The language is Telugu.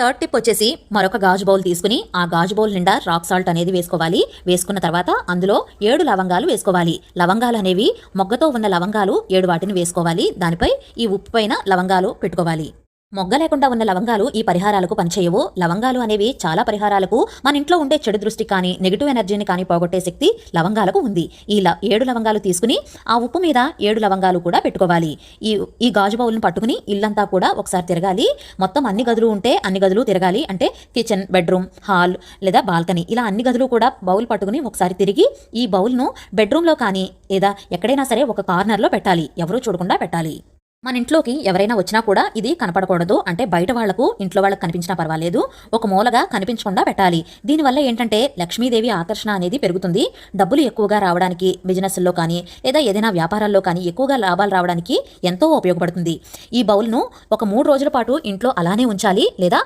థర్డ్ టిప్ వచ్చేసి మరొక గాజు బౌల్ తీసుకుని ఆ గాజు బౌల్ నిండా రాక్ సాల్ట్ అనేది వేసుకోవాలి. వేసుకున్న తర్వాత అందులో ఏడు లవంగాలు వేసుకోవాలి. లవంగాలు అనేవి మొగ్గతో ఉన్న లవంగాలు ఏడు వాటిని వేసుకోవాలి. దానిపై ఈ ఉప్పు పైన లవంగాలు పెట్టుకోవాలి. మొగ్గ లేకుండా ఉన్న లవంగాలు ఈ పరిహారాలకు పనిచేయవు. లవంగాలు అనేవి చాలా పరిహారాలకు మన ఇంట్లో ఉండే చెడు దృష్టి కానీ నెగిటివ్ ఎనర్జీని కానీ పోగొట్టే శక్తి లవంగాలకు ఉంది. ఈ ఏడు లవంగాలు తీసుకుని ఆ ఉప్పు మీద ఏడు లవంగాలు కూడా పెట్టుకోవాలి. ఈ ఈ గాజు బౌల్ని పట్టుకుని ఇల్లంతా కూడా ఒకసారి తిరగాలి. మొత్తం అన్ని గదులు ఉంటే అన్ని గదులు తిరగాలి. అంటే కిచెన్ బెడ్రూమ్ హాల్ లేదా బాల్కనీ ఇలా అన్ని గదులు కూడా బౌల్ పట్టుకుని ఒకసారి తిరిగి ఈ బౌల్ను బెడ్రూమ్లో కానీ లేదా ఎక్కడైనా సరే ఒక కార్నర్లో పెట్టాలి. ఎవరూ చూడకుండా పెట్టాలి. మన ఇంట్లోకి ఎవరైనా వచ్చినా కూడా ఇది కనపడకూడదు. అంటే బయట వాళ్ళకు ఇంట్లో వాళ్ళకి కనిపించినా పర్వాలేదు. ఒక మూలగా కనిపించకుండా పెట్టాలి. దీనివల్ల ఏంటంటే లక్ష్మీదేవి ఆకర్షణ అనేది పెరుగుతుంది. డబ్బులు ఎక్కువగా రావడానికి బిజినెస్లో కానీ లేదా ఏదైనా వ్యాపారాల్లో కానీ ఎక్కువగా లాభాలు రావడానికి ఎంతో ఉపయోగపడుతుంది. ఈ బౌల్ను ఒక మూడు రోజుల పాటు ఇంట్లో అలానే ఉంచాలి. లేదా